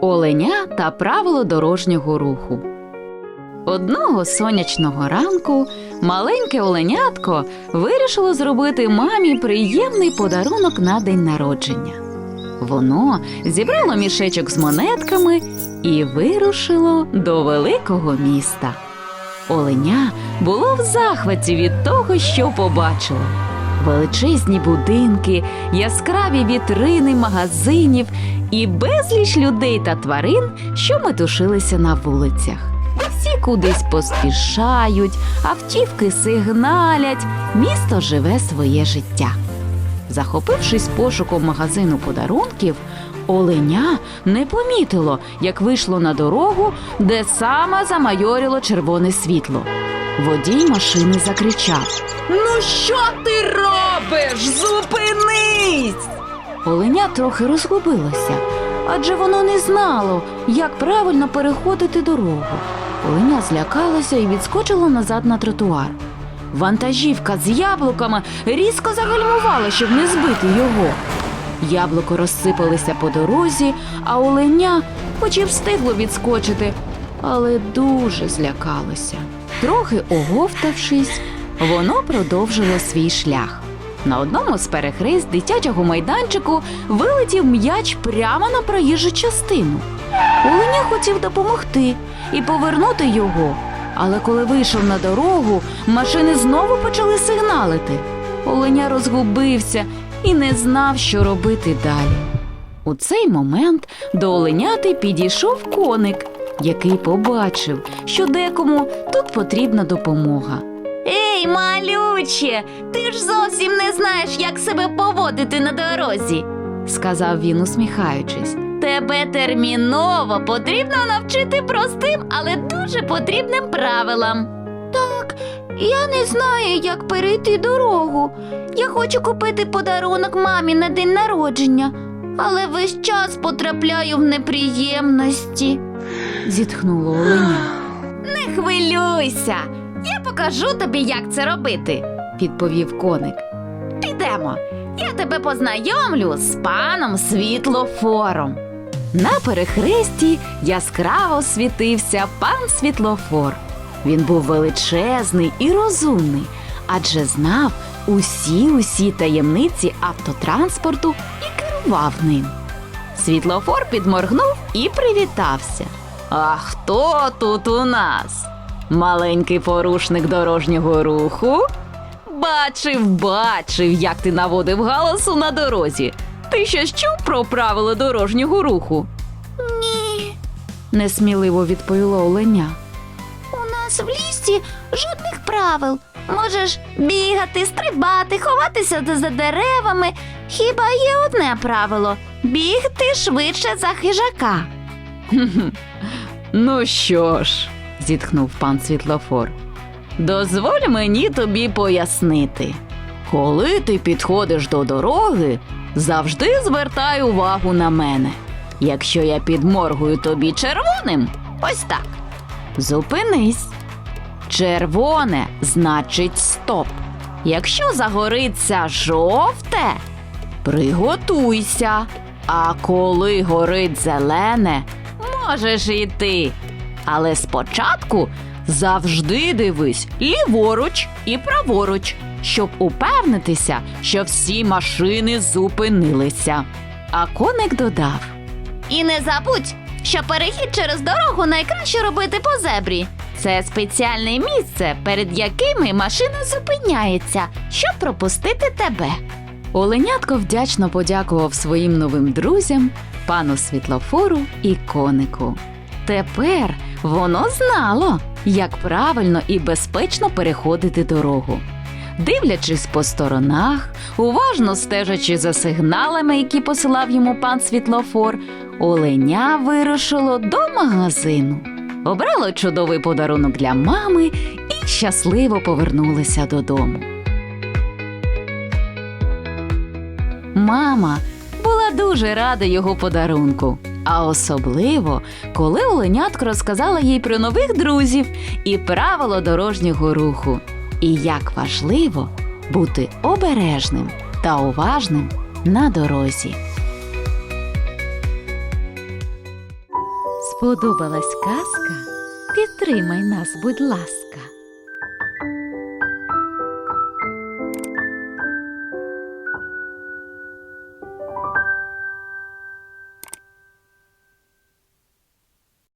Оленя та правило дорожнього руху. Одного сонячного ранку маленьке оленятко вирішило зробити мамі приємний подарунок на день народження. Воно зібрало мішечок з монетками і вирушило до великого міста. Оленя було в захваті від того, що побачило. Величезні будинки, яскраві вітрини магазинів і безліч людей та тварин, що метушилися на вулицях. Всі кудись поспішають, автівки сигналять, місто живе своє життя. Захопившись пошуком магазину подарунків, оленя не помітило, як вийшло на дорогу, де саме замайоріло червоне світло. Водій машини закричав: Ну що ти робиш? Зупинись! Оленя трохи розгубилося, адже воно не знало, як правильно переходити дорогу. Оленя злякалося і відскочило назад на тротуар. Вантажівка з яблуками різко загальмувала, щоб не збити його. Яблуко розсипалися по дорозі, а оленя, хоч і встигло відскочити, але дуже злякалося. Трохи оговтавшись, воно продовжило свій шлях. На одному з перехрест дитячого майданчику вилетів м'яч прямо на проїжджу частину. Оленя хотів допомогти і повернути його. Але коли вийшов на дорогу, машини знову почали сигналити. Оленя розгубився і не знав, що робити далі. У цей момент до оленяти підійшов коник, який побачив, що декому тут потрібна допомога. Ей, малюче, ти ж зовсім не знаєш, як себе поводити на дорозі, сказав він, усміхаючись. Тебе терміново потрібно навчити простим, але дуже потрібним правилам. Так, я не знаю, як перейти дорогу. Я хочу купити подарунок мамі на день народження, але весь час потрапляю в неприємності. зітхнуло Оленя. Не хвилюйся, я покажу тобі, як це робити, відповів коник. Підемо, я тебе познайомлю з паном світлофором. На перехресті яскраво світився пан світлофор. Він був величезний і розумний, адже знав усі усі таємниці автотранспорту і керував ним. Світлофор підморгнув і привітався. А хто тут у нас? Маленький порушник дорожнього руху? Бачив, бачив, як ти наводив галасу на дорозі. Ти щось чув про правила дорожнього руху? Ні, несміливо відповіло Оленя. У нас в лісі жодних правил. Можеш бігати, стрибати, ховатися за деревами. Хіба є одне правило бігти швидше за хижака. Ну що ж, зітхнув пан світлофор. Дозволь мені тобі пояснити. Коли ти підходиш до дороги, завжди звертай увагу на мене. Якщо я підморгую тобі червоним, ось так. Зупинись. Червоне значить стоп. Якщо загориться жовте, приготуйся. А коли горить зелене, можеш йти. Але спочатку завжди дивись ліворуч і праворуч, щоб упевнитися, що всі машини зупинилися. А коник додав: І не забудь, що перехід через дорогу найкраще робити по зебрі. Це спеціальне місце, перед якими машина зупиняється, щоб пропустити тебе. Оленятко вдячно подякував своїм новим друзям, пану світлофору і конику. Тепер воно знало, як правильно і безпечно переходити дорогу. Дивлячись по сторонах, уважно стежачи за сигналами, які посилав йому пан світлофор, оленя вирушило до магазину. Обрало чудовий подарунок для мами і щасливо повернулося додому. Мама була дуже рада його подарунку, а особливо, коли оленятко розказала їй про нових друзів і правило дорожнього руху, і як важливо бути обережним та уважним на дорозі. сподобалась казка, підтримай нас, будь ласка.